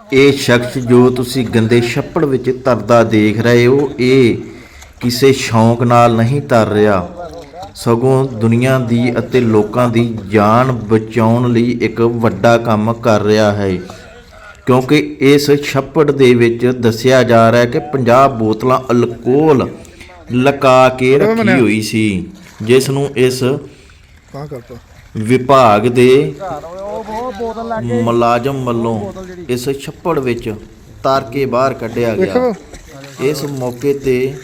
ਇਹ ਸ਼ਖਸ ਜੋ ਤੁਸੀਂ ਗੰਦੇ ਛੱਪੜ ਵਿੱਚ ਤਰਦਾ ਦੇਖ ਰਹੇ ਹੋ ਇਹ ਕਿਸੇ ਸ਼ੌਂਕ ਨਾਲ ਨਹੀਂ ਤਰ ਰਿਹਾ। ਸਗੋਂ ਦੁਨੀਆ ਦੀ ਅਤੇ ਲੋਕਾਂ ਦੀ ਜਾਨ ਬਚਾਉਣ ਲਈ ਇੱਕ ਵੱਡਾ ਕੰਮ ਕਰ ਰਿਹਾ ਹੈ। ਕਿਉਂਕਿ ਇਸ ਛੱਪੜ ਦੇ ਵਿੱਚ ਦੱਸਿਆ ਜਾ ਰਿਹਾ ਹੈ ਕਿ 50 ਬੋਤਲਾਂ ਅਲਕੋਹਲ ਲਗਾ ਕੇ ਰੱਖੀ ਹੋਈ ਸੀ ਜਿਸ ਨੂੰ ਇਸ ਕਾ ਕਰਤਾ? ਵਿਭਾਗ ਦੇ ਮੁਲਾਜ਼ਮ ਵੱਲੋਂ ਇਸ ਛੱਪੜ ਵਿੱਚ ਤਾਰ ਕੇ ਬਾਹਰ ਕੱਢਿਆ ਗਿਆ। ਇਸ ਮੌਕੇ ਤੇ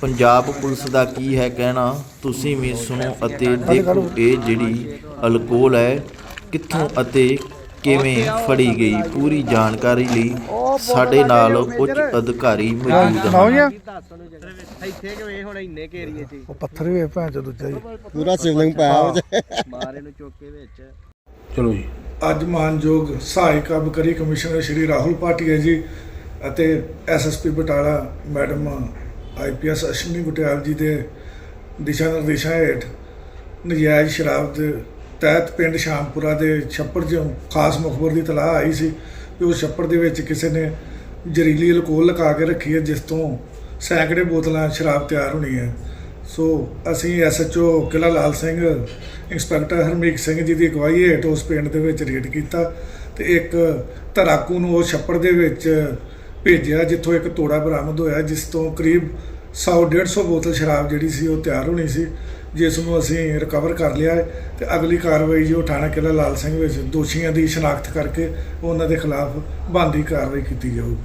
ਪੰਜਾਬ ਪੁਲਿਸ ਦਾ ਕੀ ਹੈ ਕਹਿਣਾ ਤੁਸੀਂ ਵੀ ਸੁਣੋ ਅਤੇ ਦੇਖੋ ਇਹ ਜਿਹੜੀ ਅਲਕੋਹਲ ਹੈ ਕਿੱਥੋਂ ਅਤੇ ਕਿਵੇਂ ਫੜੀ ਗਈ ਪੂਰੀ ਜਾਣਕਾਰੀ ਲਈ ਸਾਡੇ ਨਾਲ ਉੱਚ ਅਧਿਕਾਰੀ ਮੌਜੂਦ ਹਨ। ਇੱਥੇ ਕਿਵੇਂ ਹੁਣ ਇੰਨੇ ਘੇਰੀਏ ਚ ਉਹ ਪੱਥਰ ਵੀ ਭੈਣ ਚ ਦੂਜਾ ਹੀ ਪੂਰਾ ਸਿਵਲਿੰਗ ਪਾਇਆ ਉਹ 'ਚ। ਮਾਰੇ ਨੂੰ ਚੁੱਕ ਕੇ ਵਿੱਚ। ਚਲੋ ਜੀ। ਅੱਜ ਮਾਨਯੋਗ ਸਹਾਇਕ ਅਬਕਰੀ ਕਮਿਸ਼ਨਰ ਸ਼੍ਰੀ ਰਾਹੁਲ ਭਾਟੀਆ ਜੀ ਅਤੇ SSP Batala madam IPS Ashwani Gutiyal ji ਦੇ ਦਿਸ਼ਾ ਨਿਰਦੇਸ਼ਾਂ ਹੇਠ ਨਜਾਇਜ਼ ਸ਼ਰਾਬ ਦੇ ਤਹਿਤ ਪਿੰਡ ਸ਼ਾਮਪੁਰਾ ਦੇ ਛੱਪੜ 'ਚ ਖਾਸ ਮੁਖਬਰ ਦੀ ਤਲਾਹ ਆਈ ਸੀ। ਕਿ ਉਸ ਛੱਪੜ ਦੇ ਵਿੱਚ ਕਿਸੇ ਨੇ ਜ਼ਹਿਰੀਲੀ ਅਲਕੋਹਲ ਲਗਾ ਕੇ ਰੱਖੀ ਹੈ, ਜਿਸ ਤੋਂ ਸੈਂਕੜੇ ਬੋਤਲਾਂ ਸ਼ਰਾਬ ਤਿਆਰ ਹੋਣੀ ਹੈ। ਸੋ ਅਸੀਂ ਐਸਐਚਓ ਕਿਲਾ ਲਾਲ ਸਿੰਘ, ਇੰਸਪੈਕਟਰ ਹਰਮੀਤ ਸਿੰਘ ਜੀ ਦੀ ਅਗਵਾਈ ਹੇਠ ਉਸ ਪਿੰਡ ਦੇ ਵਿੱਚ ਰੇਡ ਕੀਤਾ ਤੇ ਇੱਕ ਧਰਾਕੂ ਨੂੰ ਉਹ ਛੱਪੜ ਦੇ ਵਿੱਚ ਭੇਜਿਆ, ਜਿੱਥੋਂ ਇੱਕ ਤੋੜਾ ਬਰਾਮਦ ਹੋਇਆ, ਜਿਸ ਤੋਂ ਕਰੀਬ 100 150 ਬੋਤਲ ਸ਼ਰਾਬ ਜਿਹੜੀ ਸੀ ਉਹ ਤਿਆਰ ਹੋਣੀ ਸੀ। ਜਿਸ ਨੂੰ ਅਸੀਂ ਰਿਕਵਰ ਕਰ ਲਿਆ ਹੈ ਤੇ ਅਗਲੀ ਕਾਰਵਾਈ ਜੋ ਥਾਣਾ ਕਿਲਾ ਲਾਲ ਸਿੰਘ ਵਿੱਚ ਦੋਸ਼ੀਆਂ ਦੀ ਸ਼ਨਾਖਤ ਕਰਕੇ ਉਹਨਾਂ ਦੇ ਖਿਲਾਫ ਬਣਦੀ ਕਾਰਵਾਈ ਕੀਤੀ ਜਾਊਗੀ